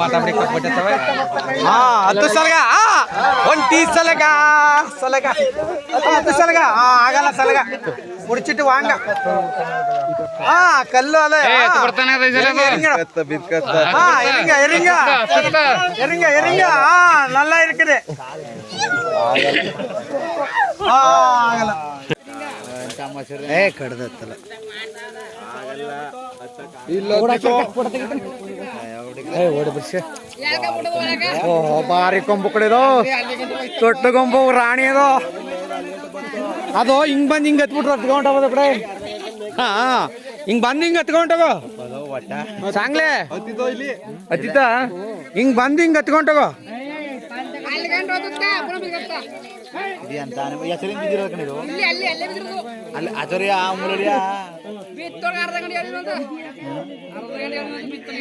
ಮಾತಾಡಿ ಕೊಟ್ಬಿಟ್ಟಿರ್ತವೆ ಹಾ ಹತ್ತು ಒಂದು ತೀಸ್ ಸಲಗ ಸಲಗ ಹತ್ತು ಸಲಗ ಹಾ ಆಗಲ್ಲ ಸಲಗ முடிச்சிட்டு வாங்க. ஆ கல்லு அல இருங்க இருங்க இருங்க. இருங்க ஆ நல்லா இருக்குது. ಓಹೋ ಬಾರಿ ಕೊಂಬು ಕಡೆದು ದೊಡ್ಡ ಕೊಂಬು ರಾಣಿ ಅದು ಅದು ಹಿಂಗ್ ಬಂದ್ ಹಿಂಗ್ ಹತ್ಬಿಟ್ರು ಹತ್ಕೊಂಡ್ ಹೋಗೋದು ಕಡೆ. ಹಾ ಹಿಂಗ್ ಬಂದ್ ಹಿಂಗ್ ಹತ್ಕೊಂಡೋಗೋ ಸಾಂಗ್ಲೆ. ಹತ್ತಿತ ಹಿಂಗ್ ಬಂದ್ ಹಿಂಗ್ ಹತ್ಕೊಂಡೋಗೋ ಅಂತ ಹೆಸರಿಂದ ಬಿತ್ತೋಗ ಅರ್ಧ ಗಂಟೆ ಅರ್ಧ ಗಂಟೆ ಬಿತ್ತೋಗ